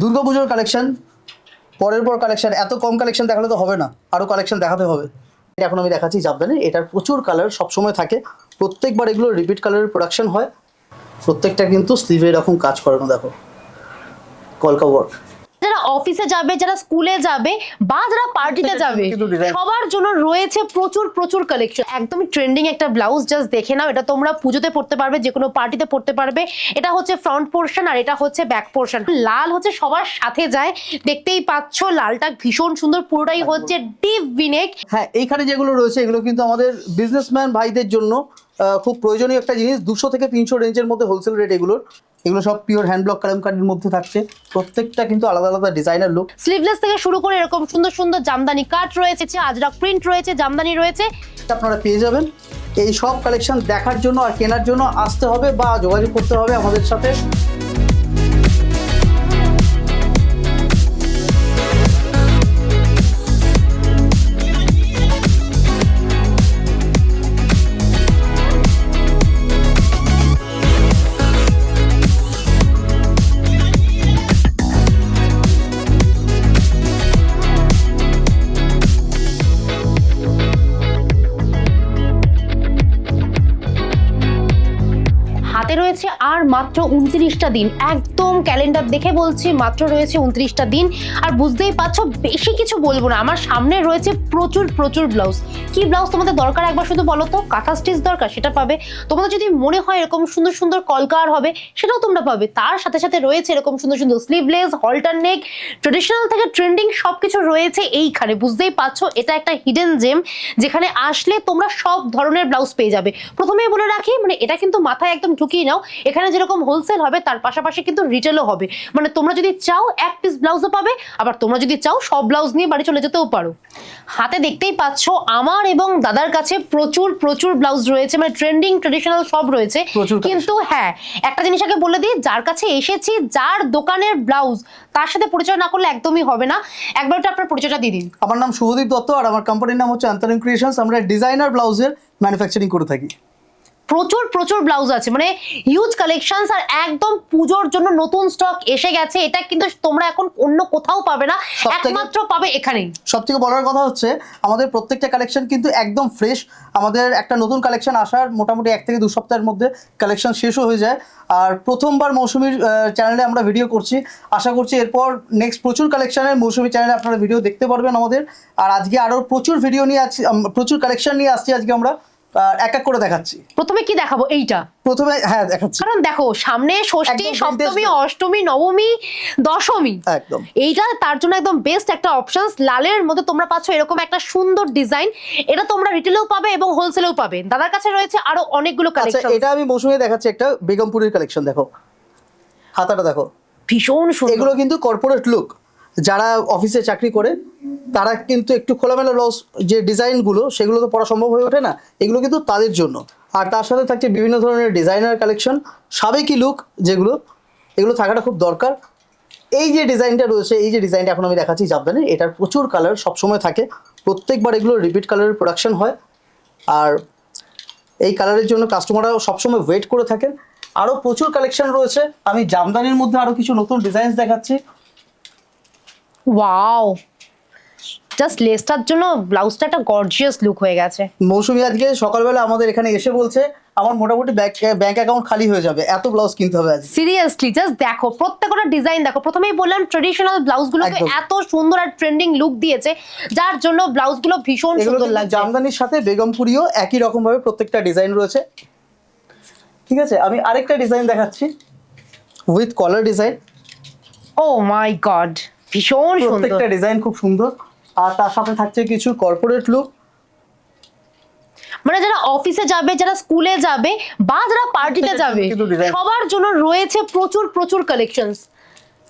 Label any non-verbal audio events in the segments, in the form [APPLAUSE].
দুর্গাপুজোর কালেকশন পরের পর কালেকশন এত কম কালেকশন দেখালে তো হবে না। আরও কালেকশন দেখাতে হবে। এটা এখন আমি দেখাচ্ছি জাবদানি এটার প্রচুর কালার সবসময় থাকে। প্রত্যেকবার এগুলো রিপিট কালারের প্রোডাকশন হয়। প্রত্যেকটা কিন্তু স্লিভে এরকম কাজ করানো, দেখো। কলকা ওয়ার্ক যারা অফিসে যাবে যারা স্কুলে যাবে বা যারা পার্টিতে যাবে সবার জন্য রয়েছে প্রচুর প্রচুর কালেকশন একদমই ট্রেন্ডিং একটা ব্লাউজ জাস্ট দেখে নাও এটা তোমরা পুজোতে পড়তে পারবে যে কোনো পার্টিতে পড়তে পারবে। এটা হচ্ছে ফ্রন্ট পোর্শন আর এটা হচ্ছে ব্যাক পোর্শন লাল হচ্ছে সবার সাথে যায় দেখতেই পাচ্ছ লালটা ভীষণ সুন্দর পুরোটাই হচ্ছে ডিপ ভিনেক হ্যাঁ এইখানে যেগুলো রয়েছে এগুলো কিন্তু আমাদের বিজনেসম্যান ভাইদের জন্য খুব প্রয়োজনীয় একটা জিনিস। দুশো থেকে তিনশো রেঞ্জের মধ্যে হোলসেল রেট এগুলোর। এগুলো সব পিওর হ্যান্ড ব্লক কালামকারির মধ্যে থাকছে। প্রত্যেকটা কিন্তু আলাদা আলাদা ডিজাইনার লুক স্লিভলেস থেকে শুরু করে এরকম সুন্দর সুন্দর জামদানি কাট রয়েছে আজরাক প্রিন্ট রয়েছে জামদানি রয়েছে। আপনারা পেয়ে যাবেন। এই সব কালেকশন দেখার জন্য আর কেনার জন্য আসতে হবে বা যোগাযোগ করতে হবে আমাদের সাথে। মাত্র উনত্রিশটা দিন। একদম ক্যালেন্ডার দেখে বলছি, মাত্র রয়েছে উনত্রিশটা দিন। আর বুঝতেই পারছ, বেশি কিছু বলব না। আমার সামনে রয়েছে প্রচুর প্রচুর ব্লাউজ কি ব্লাউজ তোমাদের দরকার একবার শুধু বলো তো? কাঁথা স্টিচ দরকার, সেটা পাবে। তোমাদের যদি মনে হয় এরকম সুন্দর সুন্দর কলকার হবে, সেটাও তোমরা পাবে। তার সাথে সাথে রয়েছে এরকম সুন্দর সুন্দর স্লিভলেস হল্টার নেক ট্রেডিশনাল থেকে ট্রেন্ডিং সবকিছু রয়েছে এইখানে। বুঝতেই পারছ? এটা একটা হিডেন জেম যেখানে আসলে তোমরা সব ধরনের ব্লাউজ পেয়ে যাবে। প্রথমেই বলে রাখি মানে এটা কিন্তু মাথায় একদম ঢুকিয়ে নাও। এখানে যেরকম হোলসেল হবে, তার পাশাপাশি কিন্তু রিটেলও হবে। মানে তোমরা যদি চাও, এক পিস ব্লাউজও পাবে, আবার তোমরা যদি চাও, সব ব্লাউজ নিয়ে বাড়ি চলে যেতেও পারো। হাতে দেখতেই পাচ্ছ আমার এবং দাদার কাছে প্রচুর প্রচুর ব্লাউজ রয়েছে মানে ট্রেন্ডিং ট্রেডিশনাল সব রয়েছে। প্রচুর কিন্তু হ্যাঁ একটা জিনিস আগে বলে দিই যার কাছে এসেছি যার দোকানের ব্লাউজ তার সাথে পরিচয় না করলে একদমই হবে না। একবার একটু আপনার পরিচয়টা দিয়ে দিন। আমার নাম শুভদীপ দত্ত আর আমার কোম্পানির নাম হচ্ছে আন্তরিক ক্রিয়েশনস আমরা ডিজাইনার ব্লাউজের ম্যানুফ্যাকচারিং করে থাকি। প্রচুর প্রচুর ব্লাউজ আছে। মানে হিউজ কালেকশনস আর একদম পুজোর জন্য নতুন স্টক এসে গেছে। এটা কিন্তু তোমরা এখন অন্য কোথাও পাবে না। সবথেকে- একমাত্র পাবে এখানেই। সব থেকে বলার কথা হচ্ছে আমাদের প্রত্যেকটা কালেকশন কিন্তু একদম ফ্রেশ আমাদের একটা নতুন কালেকশন আসার মোটামুটি এক থেকে দু সপ্তাহের মধ্যে কালেকশন শেষও হয়ে যায়। আর প্রথমবার মৌসুমীর চ্যানেলে আমরা ভিডিও করছি। আশা করছি এরপর নেক্সট প্রচুর কালেকশনের মৌসুমী চ্যানেলে আপনারা ভিডিও দেখতে পারবেন আমাদের। আর আজকে আরও প্রচুর ভিডিও নিয়ে আছি প্রচুর কালেকশন নিয়ে আসছি আজকে আমরা। এক এক করে দেখাচ্ছি। প্রথমে কি দেখাবো? এইটা। প্রথমে হ্যাঁ দেখাচ্ছি। কারণ দেখো সামনে ষষ্ঠী সপ্তমী অষ্টমী নবমী দশমী। একদম। এইটা তার জন্য একদম বেস্ট একটা অপশন লালের মধ্যে তোমরা পাচ্ছ এরকম একটা সুন্দর ডিজাইন এটা তোমরা রিটেলেও পাবে এবং হোলসেলেও পাবে। দাদার কাছে রয়েছে আরও অনেকগুলো আচ্ছা কালেকশন এটা আমি মৌসুমী দেখাচ্ছি একটা বেগমপুরের কালেকশন দেখো। হাতাটা দেখো। ভীষণ সুন্দর। এগুলো কিন্তু কর্পোরেট লুক যারা অফিসে চাকরি করে, তারা কিন্তু একটু খোলামেলা লস যে ডিজাইনগুলো, সেগুলো তো পড়া সম্ভব হয়ে ওঠে না। এগুলো কিন্তু তাদের জন্য। আর তার সাথে থাকছে বিভিন্ন ধরনের ডিজাইনার কালেকশন সাবেকি লুক যেগুলো, এগুলো থাকাটা খুব দরকার। এই যে ডিজাইনটা রয়েছে, এই যে ডিজাইনটা এখন আমি দেখাচ্ছি জাবদানি এটার প্রচুর কালার সবসময় থাকে। প্রত্যেকবার এগুলো রিপিট কালারের প্রোডাকশন হয়। আর এই কালারের জন্য কাস্টমাররা সবসময় ওয়েট করে থাকেন। আরও প্রচুর কালেকশন রয়েছে। আমি জামদানির মধ্যে আরও কিছু নতুন ডিজাইন দেখাচ্ছি। ওয়াও জাস্ট লেসটার জন্য ব্লাউজটা একটা গর্জিয়াস লুক হয়ে গেছে। মৌসুমি আজকে সকালবেলা আমাদের এখানে এসে বলছে আমার মোটামুটি ব্যাংক অ্যাকাউন্ট খালি হয়ে যাবে এত ব্লাউজ কিনতে হবে আজকে। সিরিয়াসলি জাস্ট দেখো প্রত্যেকটা ডিজাইন দেখো। প্রথমেই বললাম ট্রেডিশনাল ব্লাউজগুলোকে। এত সুন্দর আর ট্রেন্ডিং লুক দিয়েছে যার জন্য ব্লাউজগুলো ভীষণ সুন্দর লাগছে। জামদানির সাথে বেগমপুরিও একই রকম ভাবে প্রত্যেকটা ডিজাইন রয়েছে। ঠিক আছে আমি আরেকটা ডিজাইন দেখাচ্ছি with collar design oh my god ভীষণ সুন্দর। প্রত্যেকটা ডিজাইন খুব সুন্দর। আর তার সাথে থাকছে কিছু কর্পোরেট লুক মানে যারা অফিসে যাবে যারা স্কুলে যাবে বা যারা পার্টিতে যাবে সবার জন্য রয়েছে প্রচুর প্রচুর কালেকশনস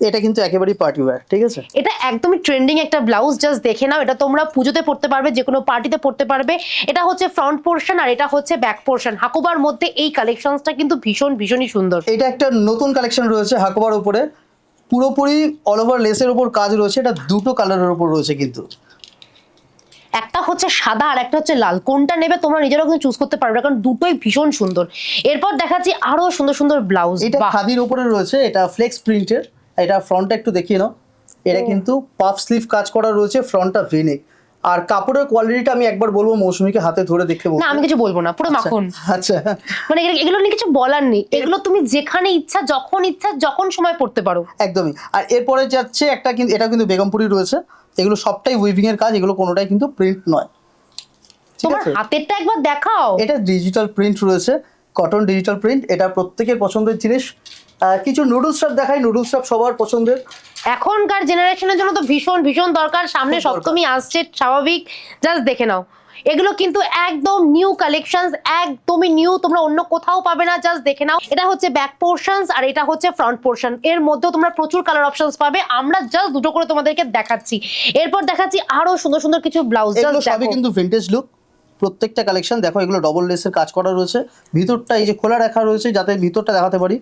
এটা কিন্তু একেবারেই পার্টি ওয়্যার ঠিক আছে? এটা একদমই ট্রেন্ডিং একটা ব্লাউজ জাস্ট দেখে নাও। এটা তোমরা পুজোতে পড়তে পারবে যে কোনো পার্টিতে পড়তে পারবে। এটা হচ্ছে ফ্রন্ট পোর্শন আর এটা হচ্ছে ব্যাক পোর্শন হাকুবার মধ্যে এই কালেকশনসটা কিন্তু ভীষণ ভীষণই সুন্দর। এটা একটা নতুন কালেকশন রয়েছে হাকোবার উপরে। পুরোপুরি অল ওভার লেসের উপর কাজ রয়েছে এটা দুটো কালারের উপর রয়েছে কিন্তু। একটা হচ্ছে সাদা আর একটা হচ্ছে লাল। কোনটা নেবে তোমরা নিজেরাও কিন্তু চুজ করতে পারবে কারণ দুটোই ভীষণ সুন্দর। এরপর দেখাচ্ছি আরও সুন্দর সুন্দর ব্লাউজ এটা খাদির উপরে রয়েছে এটা ফ্লেক্স প্রিন্টের এটা ফ্রন্টটা একটু দেখিয়ে নাও। এটা কিন্তু পাফ স্লিভ কাজ করা রয়েছে ফ্রন্টটা ভিনেক আর কাপড়ের কোয়ালিটিটা আমি একবার বলব মৌসুমীকে হাতে ধরে দেখতে বলব। না আমি কিছু বলব না পুরো মাখন। আচ্ছা। মানে এগুলো- নিয়ে কিছু বলার নেই। এগুলো তুমি যেখানে ইচ্ছা যখন ইচ্ছা যখন সময় পড়তে পারো। একদমই। আর এরপরে যাচ্ছে একটা কিন্তু এটা কিন্তু বেগমপুরি রয়েছে। এগুলো সবটাই উইভিং এর কাজ এগুলো কোনোটাই কিন্তু প্রিন্ট নয়। তোমার হাতেরটা একবার দেখাও। এটা ডিজিটাল প্রিন্ট রয়েছে। কটন ডিজিটাল প্রিন্ট এটা প্রত্যেকের পছন্দের জিনিস। কিছু নুডলস শপ দেখাই নুডলস শপ সবার পছন্দের। এখনকার জেনারেশনের জন্য তো ভীষণ ভীষণ দরকার। সামনে সপ্তমী আসছে স্বাভাবিক। জাস্ট দেখে নাও। এগুলো কিন্তু একদম নিউ কালেকশনস একদমই নিউ তোমরা অন্য কোথাও পাবে না জাস্ট দেখে নাও। এটা হচ্ছে ব্যাক পোর্শনস আর এটা হচ্ছে ফ্রন্ট পোর্শন এর মধ্যেও তোমরা প্রচুর কালার অপশনস পাবে। আমরা জাস্ট দুটো করে তোমাদেরকে দেখাচ্ছি। এরপর দেখাচ্ছি আরও সুন্দর সুন্দর কিছু ব্লাউজ এগুলো সবই কিন্তু ভিন্টেজ লুক প্রত্যেকটা কালেকশন দেখো এগুলো ডবল লেসের কাজ করা রয়েছে। ভিতরটা এই যে খোলা রাখা রয়েছে যাতে ভিতরটা দেখাতে পারি।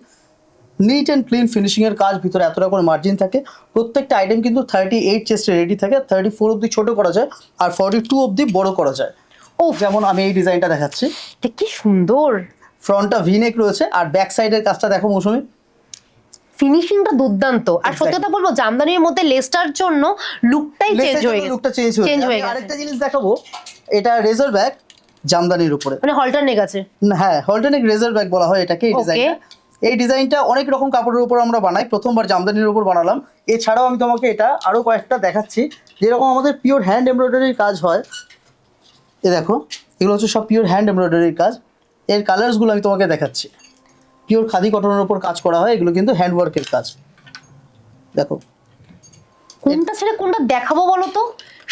নিট অ্যান্ড ক্লিন ফিনিশিং এর কাজ ভিতরে এতটা করে মার্জিন থাকে। প্রত্যেকটা আইটেম কিন্তু থার্টি এইট চেস্টে রেডি থাকে থার্টি ফোর অব্দি ছোট করা যায় আর ফর্টি টু অব্দি বড় করা যায়। ও যেমন আমি এই ডিজাইনটা দেখাচ্ছি। এটা কি সুন্দর! ফ্রন্টটা ভিনেক রয়েছে আর ব্যাক সাইডের কাজটা দেখো মৌসুমি। ফিনিশিংটা দুর্দান্ত। আর সত্যি কথা বলব জামদানির মধ্যে লেসটার জন্য লুকটাই চেঞ্জ হয়ে গেছে। লুকটা চেঞ্জ হয়ে গেছে। আরেকটা জিনিস দেখাবো এটা রেজার ব্যাগ জামদানির উপরে। মানে হলটার নেক আছে। হ্যাঁ হলটেনিক রেজার ব্যাগ বলা হয় এটাকে এই ডিজাইনটা এই ডিজাইনটা অনেক রকম কাপড়ের উপর আমরা বানাই। প্রথমবার জামদানির উপর বানালাম। এছাড়াও আমি তোমাকে এটা আরও কয়েকটা দেখাচ্ছি। যেরকম আমাদের পিওর হ্যান্ড এমব্রয়ডারির কাজ হয়, এ দেখো, এগুলো হচ্ছে সব পিওর হ্যান্ড এমব্রয়ডারির কাজ। এর কালার্সগুলো আমি তোমাকে দেখাচ্ছি। পিওর খাদি কটনের উপর কাজ করা হয়, এগুলো কিন্তু হ্যান্ড ওয়ার্কের কাজ। দেখো। কোনটা ছেড়ে কোনটা দেখাবো বলো তো?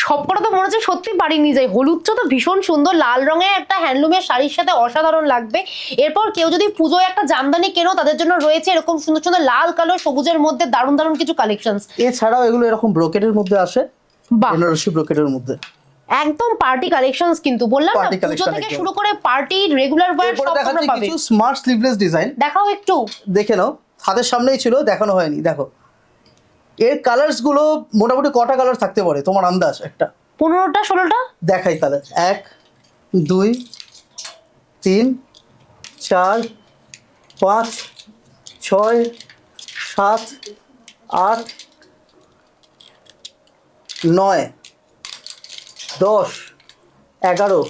সবকটা তো মনে হচ্ছে সত্যি বাড়ি নিয়ে যাই হলুদটা তো ভীষণ সুন্দর লাল রঙের একটা হ্যান্ডলুমের শাড়ির সাথে অসাধারণ লাগবে। এরপর কেউ যদি পুজোয় একটা জামদানি কেনো তাদের জন্য রয়েছে এরকম সুন্দর সুন্দর লাল কালো সবুজের মধ্যে দারুণ দারুণ কিছু কালেকশন এছাড়াও এগুলো এরকম ব্রোকেটের মধ্যে আসে। বেনারসি ব্রোকেটের মধ্যে। একদম পার্টি কালেকশনস কিন্তু বললাম না পুজো থেকে শুরু করে পার্টি রেগুলার ওয়্যার সব তোমরা পাবে। কিছু স্মার্ট স্লিভলেস ডিজাইন দেখাও একটু। দেখে নাও। হাতের সামনেই ছিল দেখানো হয়নি দেখো। এর কালার্সগুলো মোটামুটি কটা কালার থাকতে পারে? তোমার আন্দাজ একটা। পনেরোটা ষোলোটা? দেখাই তাহলে। এক দুই তিন চার পাঁচ ছয় সাত আট নয় দশ এগারো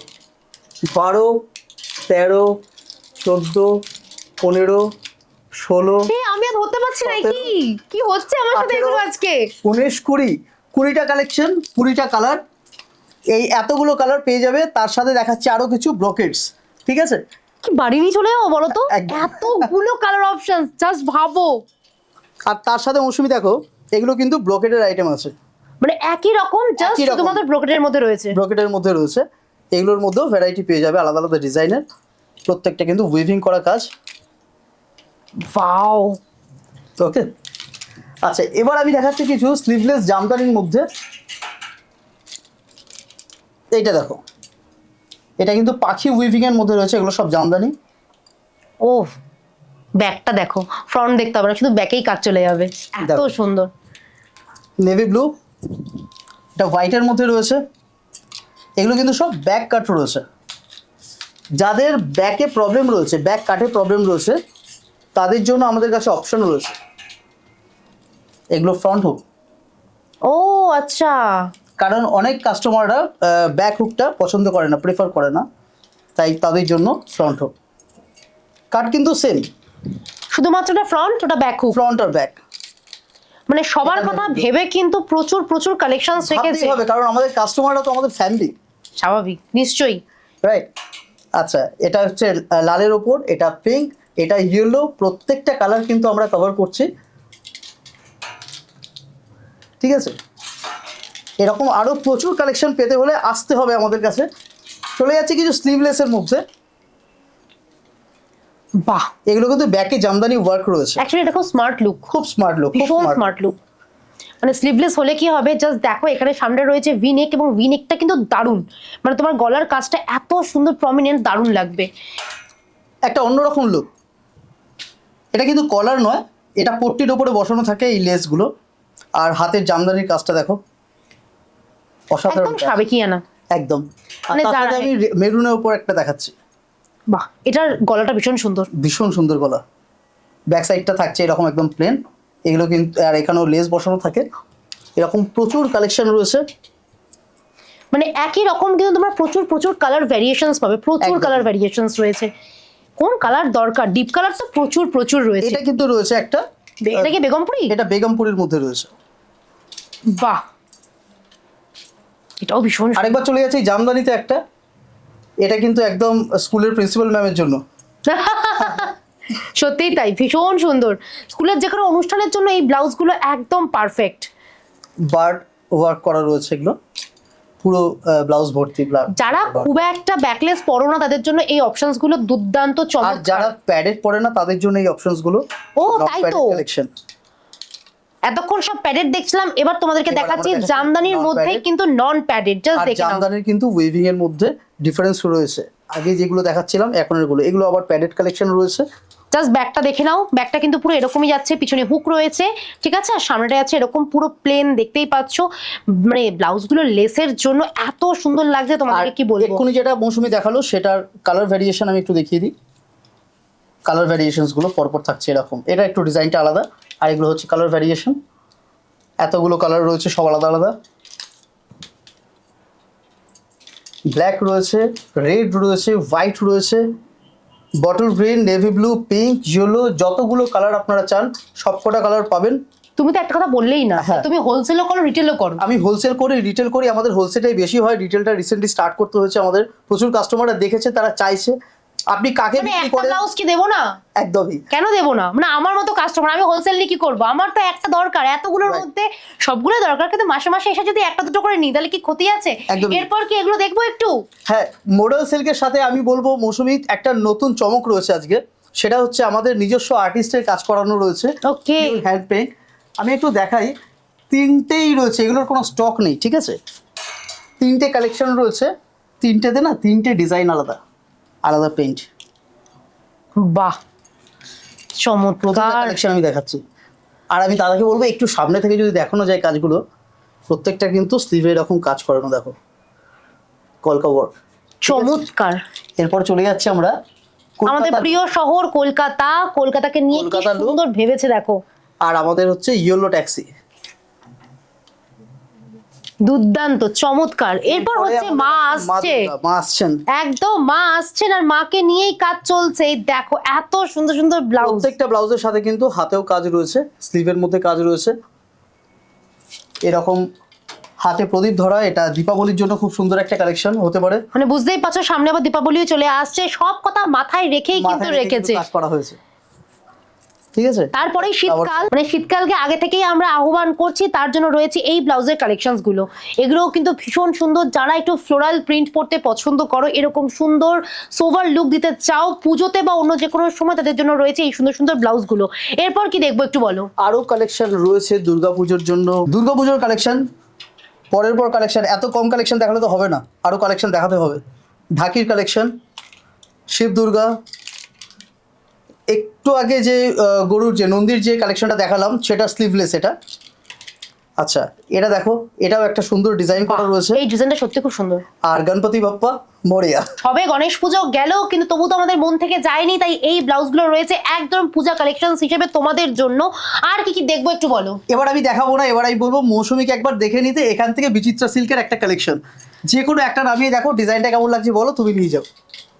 বারো তেরো চোদ্দ পনেরো ষোলো আমি আর ধরতে পারছি না কি? কি হচ্ছে আমার সাথে এগুলো আজকে? উনিশ কুড়ি কুড়িটা কালেকশন কুড়িটা কালার এই এতগুলো কালার পেয়ে যাবে তার সাথে দেখাচ্ছে আরও কিছু ব্রকেটস ঠিক আছে? কি বাড়ি নিয়ে চলে যাব বলো তো? এতগুলো কালার অপশন জাস্ট ভাবো। আর তার সাথে মৌসুমি দেখো এগুলো কিন্তু ব্রকেটের আইটেম আছে। মানে একই রকম জাস্ট। শুধুমাত্র ব্রকেটের মধ্যে রয়েছে। ব্রকেটের মধ্যে রয়েছে। এগুলোর মধ্যেও ভ্যারাইটি পেয়ে যাবে আলাদা আলাদা ডিজাইনের প্রত্যেকটা কিন্তু উইভিং করা কাজ। ওয়াও ওকে আচ্ছা এবার আমি দেখাচ্ছি কিছু স্লিভলেস জামদানির মধ্যে। এইটা দেখো। এটা কিন্তু পাখি উইভিং এর মধ্যে রয়েছে এগুলো সব জামদানি। ও ব্যাকটা দেখো। ফ্রন্ট দেখতে হবে না শুধু ব্যাকেই কাজ চলে যাবে। এত। সুন্দর। নেভি ব্লু এটা হোয়াইটের মধ্যে রয়েছে। এগুলো কিন্তু সব ব্যাক কাট রয়েছে। যাদের ব্যাকে প্রবলেম রয়েছে ব্যাক কাটে প্রবলেম রয়েছে তাদের জন্য আমাদের কাছে অপশন রয়েছে। এগুলো ফ্রন্ট হুক ও আচ্ছা। কারণ অনেক কাস্টমাররা ব্যাক হুকটা পছন্দ করে না প্রেফার করে না। তাই তাদের জন্য ফ্রন্ট হুক কাট কিন্তু সেম শুধুমাত্র ওটা ফ্রন্ট ওটা ব্যাক হুক ফ্রন্ট আর ব্যাক মানে সবার কথা ভেবে কিন্তু প্রচুর প্রচুর কালেকশন রেখেছে। হবে কারণ আমাদের কাস্টমাররা তো আমাদের ফ্যামিলি স্বাভাবিক নিশ্চয়ই। রাইট আচ্ছা এটা হচ্ছে লালের ওপর এটা পিঙ্ক এটা ইয়েলো প্রত্যেকটা কালার কিন্তু আমরা কভার করছি। ঠিক আছে? এরকম আরও প্রচুর কালেকশন পেতে হলে আসতে হবে আমাদের কাছে। চলে যাচ্ছে কিছু স্লিভলেসের মধ্যে। বাহ! এগুলো কিন্তু ব্যাকে জামদানি ওয়ার্ক রয়েছে। অ্যাকচুয়ালি এটা খুব স্মার্ট লুক খুব স্মার্ট লুক খুব ভীষণ স্মার্ট লুক মানে স্লিভলেস হলে কি হবে? জাস্ট দেখো এখানে সামনে রয়েছে ভিনেক এবং ভিনেকটা কিন্তু দারুণ। মানে তোমার গলার কাজটা এত সুন্দর প্রমিনেন্ট দারুণ লাগবে। একটা অন্যরকম লুক এটা কিন্তু কলার নয় এটা পট্টির ওপরে বসানো থাকে এই লেসগুলো আর হাতের জামদানির কাজটা দেখো অসাধারণ একদম সাবেকিয়ানা। একদম। মানে আমি মেরুনের উপর একটা দেখাচ্ছি। বাহ এটার গলাটা ভীষণ সুন্দর। ভীষণ সুন্দর গলা। ব্যাক সাইডটা থাকছে এরকম একদম প্লেন এগুলো কিন্তু আর এখানেও লেস বসানো থাকে। এরকম প্রচুর কালেকশন রয়েছে। মানে একই রকম কিন্তু তোমরা প্রচুর প্রচুর কালার ভ্যারিয়েশনস পাবে। প্রচুর কালার ভ্যারিয়েশনস রয়েছে। কোন কালার দরকার? ডিপ কালার তো প্রচুর প্রচুর রয়েছে। এটা কিন্তু রয়েছে একটা এটা কি বেগমপুরি? এটা বেগমপুরির মধ্যে রয়েছে। বাহ! এটাও ভীষণ আরেকবার চলে যাচ্ছে জামদানিতে একটা। এটা কিন্তু একদম স্কুলের প্রিন্সিপাল ম্যামের জন্য। [LAUGHS] সত্যিই তাই ভীষণ সুন্দর। স্কুলের যে কোনো অনুষ্ঠানের জন্য এই ব্লাউজগুলো একদম পারফেক্ট বার্ড ওয়ার্ক করা রয়েছে এগুলো। পুরো ব্লাউজ ভর্তি যারা খুব একটা ব্যাকলেস পরো না তাদের জন্য এই অপশনসগুলো দুর্দান্ত আর চমৎকার যারা প্যাডেড পরে না তাদের জন্য এই অপশনসগুলো ও, তাই তো। কালেকশন এতক্ষণ সব প্যাডেড দেখছিলাম এবার তোমাদেরকে দেখাচ্ছি জামদানির মধ্যে কিন্তু নন প্যাডেড জাস্ট দেখে জামদানির কিন্তু ওয়েভিং এর মধ্যে ডিফারেন্স রয়েছে। আগে যেগুলো দেখাচ্ছিলাম এখন এগুলো। এগুলো আবার প্যাডেড কালেকশন রয়েছে। জাস্ট ব্যাগটা দেখে নাও। ব্যাগটা কিন্তু পুরো এরকমই যাচ্ছে পিছনে হুক রয়েছে ঠিক আছে? আর সামনেটা আছে এরকম পুরো প্লেন দেখতেই পাচ্ছ। মানে ব্লাউজগুলো লেসের জন্য এত সুন্দর লাগছে তোমাদেরকে কি বলব? এক্ষুনি যেটা মৌসুমি দেখাল সেটার কালার ভ্যারিয়েশন আমি একটু দেখিয়ে দিই। কালার ভ্যারিয়েশনসগুলো পরপর থাকছে এরকম। এটা একটু ডিজাইনটা আলাদা আর এগুলো হচ্ছে কালার ভ্যারিয়েশন এতগুলো কালার রয়েছে সব আলাদা আলাদা। ব্ল্যাক রয়েছে রেড রয়েছে হোয়াইট রয়েছে। Bottle green navy blue pink yellow যতগুলো কালার আপনারা চান সবকটা কালার পাবেন। তুমি তো একটা কথা বললেই না। হ্যাঁ। তুমি হোলসেলও করো রিটেলও করো। আমি হোলসেল করি রিটেল করি আমাদের হোলসেলটাই বেশি হয়। রিটেলটা রিসেন্টলি স্টার্ট করতে হয়েছে আমাদের। প্রচুর কাস্টমাররা দেখেছে তারা চাইছে। আপনি কাকে মানে বিক্রি করেন? ব্লাউজ কি দেবো না? একদমই। কেন দেবো না? মানে আমার মতো কাস্টমার আমি হোলসেল নিয়ে কি করব? আমার তো একটা দরকার এতগুলোর. মধ্যে সবগুলো দরকার কিন্তু মাসে মাসে এসে যদি একটা দুটো করে নিই তাহলে কি ক্ষতি আছে। এরপর কি এগুলো দেখব একটু? হ্যাঁ মডেল সিল্কের সাথে আমি বলব মৌসুমি একটা নতুন চমক রয়েছে আজকে। সেটা হচ্ছে আমাদের নিজস্ব আর্টিস্টের কাজ করানো রয়েছে। ওকে হ্যান্ড পেইন্ট আমি একটু দেখাই তিনটেই রয়েছে এগুলোর কোনো স্টক নেই ঠিক আছে? তিনটে কালেকশন রয়েছে তিনটেতে না তিনটে ডিজাইন আলাদা। আলাদা পেইন্ট বাহ চমৎকার। কালেকশন আমি দেখাচ্ছি। আর আমি দাদাকে বলব একটু সামনে থেকে যদি দেখানো যায় কাজগুলো প্রত্যেকটা কিন্তু স্লিভে এরকম কাজ করানো দেখো। কলকা ওয়ার্ক চমৎকার। এরপর চলে যাচ্ছে আমরা আমাদের প্রিয় শহর কলকাতা। কলকাতাকে নিয়ে কি সুন্দর ভেবেছে দেখো। আর আমাদের হচ্ছে ইয়েলো ট্যাক্সি দুর্দান্ত চমৎকার। এরপর হচ্ছে মা আসছে। মা আসছেন। একদম মা আসছেন আর মাকে নিয়েই কাজ চলছে। এই দেখো এত সুন্দর সুন্দর ব্লাউজ। প্রত্যেকটা ব্লাউজের সাথে কিন্তু হাতেও কাজ রয়েছে স্লিভের মধ্যে কাজ রয়েছে। এরকম হাতে প্রদীপ ধরা এটা দীপাবলির জন্য খুব সুন্দর একটা কালেকশন হতে পারে। মানে বুঝতেই পারছ সামনে আবার দীপাবলিও চলে আসছে। সব কথা মাথায় রেখেই কিন্তু রেখেছে। কাজ করা হয়েছে। ঠিক আছে? তারপরে শীতকাল মানে শীতকালকে আগে থেকেই আমরা আহ্বান করছি তার জন্য রয়েছে এই ব্লাউজের কালেকশনসগুলো এগুলোও কিন্তু ভীষণ সুন্দর যারা একটু ফ্লোরাল প্রিন্ট পড়তে পছন্দ করো এরকম সুন্দর সোভার লুক দিতে চাও পুজোতে বা অন্য যে কোনো সময় তাদের জন্য রয়েছে এই সুন্দর সুন্দর ব্লাউজগুলো এরপর কি দেখব একটু বলো? আরও কালেকশন রয়েছে দুর্গাপুজোর জন্য। দুর্গাপুজোর কালেকশন পরের পর কালেকশন এত কম কালেকশন দেখালে তো হবে না। আরও কালেকশন দেখাতে হবে। ঢাকির কালেকশন শিব দুর্গা একটু আগে যে গরুর যে নন্দীর যে কালেকশনটা দেখালাম সেটা স্লিভলেস এটা। আচ্ছা এটা দেখো এটাও একটা সুন্দর ডিজাইন করা রয়েছে। এই ডিজাইনটা সত্যি খুব সুন্দর। আর গণপতি বাপ্পা মরিয়া। সবে গণেশ পুজো গেল কিন্তু তবু তো আমাদের মন থেকে যায়নি তাই এই ব্লাউজগুলো রয়েছে একদম পূজা কালেকশন হিসেবে তোমাদের জন্য। আর কি কি দেখব একটু বলো। এবার আমি দেখাবো না এবার আমি বলব মৌসুমীকে একবার দেখে নিতে এখান থেকে বিচিত্রা সিল্কের একটা কালেকশন যে কোনো একটা নামিয়ে দেখো ডিজাইনটা কেমন লাগছে বলো তুমি নিয়ে যাও।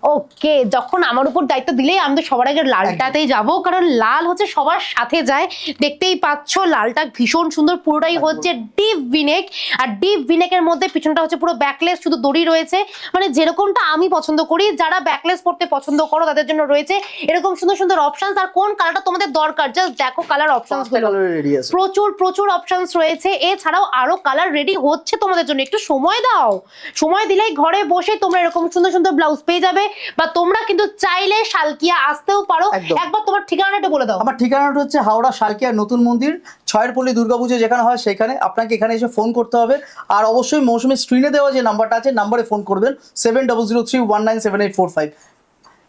ওকে যখন আমার উপর দায়িত্ব দিলেই আমি তো সবার আগে লালটাতেই যাব কারণ লাল হচ্ছে সবার সাথে যায়। দেখতেই পাচ্ছ লালটা ভীষণ সুন্দর পুরোটাই হচ্ছে ডিপ ভিনেক। আর ডিপ ভিনেকের মধ্যে পিছনটা হচ্ছে পুরো ব্যাকলেস শুধু দড়ি রয়েছে। মানে যেরকমটা আমি পছন্দ করি যারা ব্যাকলেস পড়তে পছন্দ করো তাদের জন্য রয়েছে এরকম সুন্দর সুন্দর অপশনস আর কোন কালারটা তোমাদের দরকার? জাস্ট দেখো কালার অপশনসগুলো। প্রচুর প্রচুর অপশনস রয়েছে। এছাড়াও আরও কালার রেডি হচ্ছে তোমাদের জন্য। একটু সময় দাও। সময় দিলেই ঘরে বসে তোমরা এরকম সুন্দর সুন্দর ব্লাউজ পেয়ে যাবে। বা তোমরা কিন্তু চাইলে শালকিয়া আসতেও পারো। একবার তোমার ঠিকানাটা বলে দাও। আমার ঠিকানাটা হচ্ছে হাওড়া শালকিয়া নতুন মন্দির ছয়ের পল্লী দুর্গাপুজো যেখানে হয় সেখানে আপনাকে এখানে এসে ফোন করতে হবে। আর অবশ্যই মৌসুমের স্ক্রিনে দেওয়া যে নাম্বারটা আছে নাম্বারে ফোন করবেন। Seven double zero three one nine seven eight four five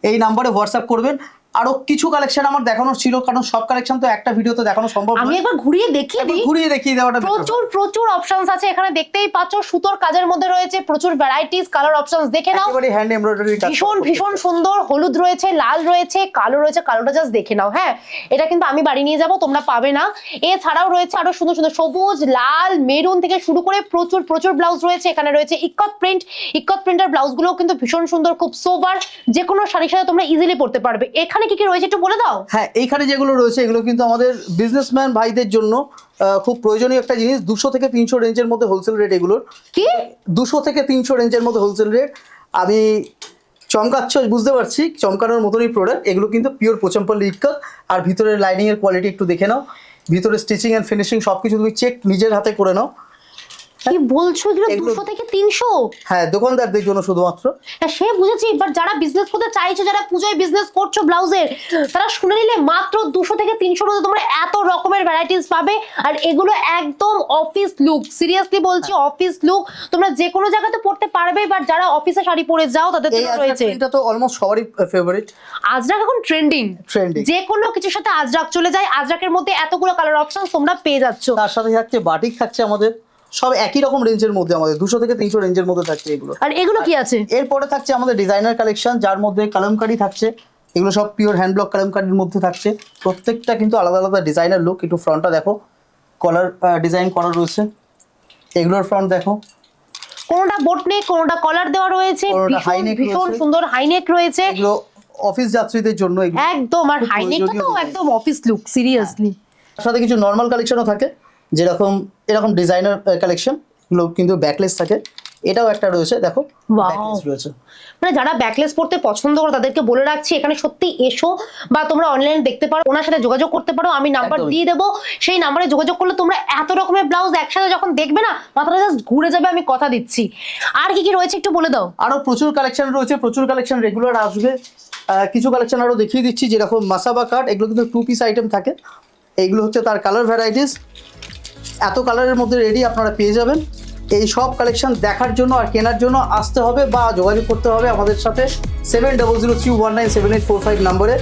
এই নাম্বারে হোয়াটসঅ্যাপ করবেন। আরও কিছু কালেকশন আমার দেখানোর ছিল কারণ সব কালেকশন তো একটা ভিডিওতে দেখানো সম্ভব আমি একবার ঘুরিয়ে দেখিয়ে দিই। ঘুরিয়ে দেখিয়ে দেওয়াটা প্রচুর প্রচুর অপশনস আছে এখানে দেখতেই পাচ্ছ সুতোর কাজের মধ্যে রয়েছে প্রচুর ভ্যারাইটিস কালার অপশনস দেখে নাও। একেবারে হ্যান্ড এমব্রয়ডারি কাজ ভীষণ ভীষণ সুন্দর হলুদ রয়েছে লাল রয়েছে কালো রয়েছে কালোটা জাস্ট দেখে নাও হ্যাঁ। এটা কিন্তু আমি বাড়ি নিয়ে যাব তোমরা পাবে না। এছাড়াও রয়েছে আরও সুন্দর সুন্দর সবুজ লাল মেরুন থেকে শুরু করে প্রচুর প্রচুর ব্লাউজ রয়েছে এখানে রয়েছে ইকত প্রিন্ট ইকত প্রিন্টার ব্লাউজগুলো কিন্তু ভীষণ সুন্দর খুব সোবার যে কোনো শাড়ির সাথে তোমরা ইজিলি পড়তে পারবে। এখানে কি কি রয়েছে একটু বলে দাও। হ্যাঁ এইখানে যেগুলো রয়েছে এগুলো কিন্তু আমাদের বিজনেসম্যান ভাইদের জন্য খুব প্রয়োজনীয় একটা জিনিস। দুশো থেকে তিনশো রেঞ্জের মধ্যে হোলসেল রেট এগুলোর। কি? দুশো থেকে তিনশো রেঞ্জের মধ্যে হোলসেল রেট আমি চমকাচ্ছ বুঝতে পারছি চমকানোর মতনই প্রোডাক্ট এগুলো কিন্তু পিওর পোচম্পল্লি ইক্কা আর ভিতরের লাইনিংয়ের কোয়ালিটি একটু দেখে নাও। ভিতরে স্টিচিং অ্যান্ড ফিনিশিং সব কিছু তুমি চেক নিজের হাতে করে নাও। কি বলছো? এগুলো দুশো থেকে তিনশো? হ্যাঁ দোকানদারদের জন্য শুধুমাত্র। হ্যাঁ সে বুঝেছি বাট যারা বিজনেস করতে চাইছো যারা পুজোয় বিজনেস করছ ব্লাউজের তারা শুনে নিলে মাত্র দুশো থেকে তিনশোর মধ্যে তোমরা এত রকমের ভ্যারাইটিস পাবে। আর এগুলো একদম অফিস লুক সিরিয়াসলি বলছি অফিস লুক তোমরা যে কোনো জায়গাতে পড়তে পারবে বাট যারা অফিসে শাড়ি পরে যাও তাদের জন্য রয়েছে। এটা তো অলমোস্ট সবারই ফেভারিট আজরাক এখন ট্রেন্ডিং ট্রেন্ডিং যে কোনো কিছুর সাথে আজরাক চলে যায়। আজরাকের মধ্যে এতগুলো কালার অপশন তোমরা পেয়ে যাচ্ছ। তার সাথে থাকছে বাটিক থাকছে আমাদের। সব একই রকম রেঞ্জের মধ্যে আমাদের দুশো থেকে তিনশো রেঞ্জের মধ্যে থাকছে এগুলো। আর এগুলো কি আছে? এরপরে থাকছে আমাদের ডিজাইনার কালেকশন যার মধ্যে কালামকারি থাকছে। এগুলো সব পিওর হ্যান্ড ব্লক কালামকারির মধ্যে থাকছে। প্রত্যেকটা কিন্তু আলাদা আলাদা ডিজাইনার লুক একটু ফ্রন্টটা দেখো। কলার ডিজাইন করা রয়েছে। এগুলোর ফ্রন্ট দেখো। কোনোটা বোট নেক কোনোটা কলার দেওয়া রয়েছে। ভীষণ। সুন্দর হাইনেক রয়েছে। এগুলো অফিস যাত্রীদের জন্য একদম আর খুব হাইনেকটা তো একদম অফিস লুক সিরিয়াসলি সাথে কিছু নর্মাল কালেকশনও থাকে। যেরকম এরকম ডিজাইনার কালেকশনগুলো কিন্তু ব্যাকলেস থাকে। এটাও একটা রয়েছে দেখো. রয়েছে। মানে যারা ব্যাকলেস পড়তে পছন্দ করে তাদেরকে বলে রাখছি এখানে সত্যি এসো বা তোমরা অনলাইনে দেখতে পারো ওনার সাথে যোগাযোগ করতে পারো আমি নাম্বার দিয়ে দেবো। সেই নাম্বারে যোগাযোগ করলে তোমরা এত রকমের ব্লাউজ একসাথে যখন দেখবে না মাথাটা জাস্ট ঘুরে যাবে আমি কথা দিচ্ছি। আর কি কি রয়েছে একটু বলে দাও। আরও প্রচুর কালেকশন রয়েছে প্রচুর কালেকশন রেগুলার আসবে। কিছু কালেকশন আরও দেখিয়ে দিচ্ছি যেরকম মাসাবা কাট এগুলো কিন্তু টু পিস আইটেম থাকে। এইগুলো হচ্ছে তার কালার ভ্যারাইটিস এত কালারের মধ্যে রেডি আপনারা পেয়ে যাবেন। এই সব কালেকশন দেখার জন্য আর কেনার জন্য আসতে হবে বা যোগাযোগ করতে হবে আমাদের সাথে। Seven double zero three one nine seven eight four five নম্বরে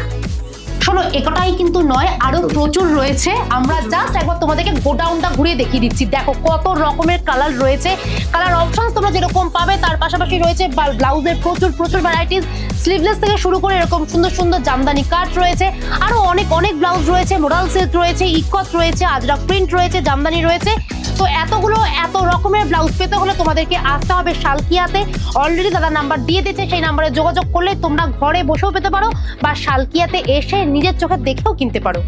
শোনো একটাই কিন্তু নয় আরও প্রচুর রয়েছে। আমরা জাস্ট একবার তোমাদেরকে গোডাউনটা ঘুরিয়ে দেখিয়ে দিচ্ছি। দেখো কত রকমের কালার রয়েছে। কালার অপশন তোমরা যেরকম পাবে তার পাশাপাশি রয়েছে ব্লাউজের প্রচুর প্রচুর ভ্যারাইটিস স্লিভলেস থেকে শুরু করে এরকম সুন্দর সুন্দর জামদানি কাট রয়েছে। আরও অনেক অনেক ব্লাউজ রয়েছে মোডাল সিল্ক রয়েছে ইকত রয়েছে আজরা প্রিন্ট রয়েছে জামদানি রয়েছে। তো এতগুলো, এত রকমের ব্লাউজ পেতে হলে তোমাদেরকে আসতে হবে শালকিয়াতে। অলরেডি দাদা নাম্বার দিয়ে দিয়েছে, সেই নাম্বারে যোগাযোগ করলে তোমরা ঘরে বসেও পেতে পারো বা শালকিয়াতে এসে নিজের চোখে দেখেও কিনতে পারো।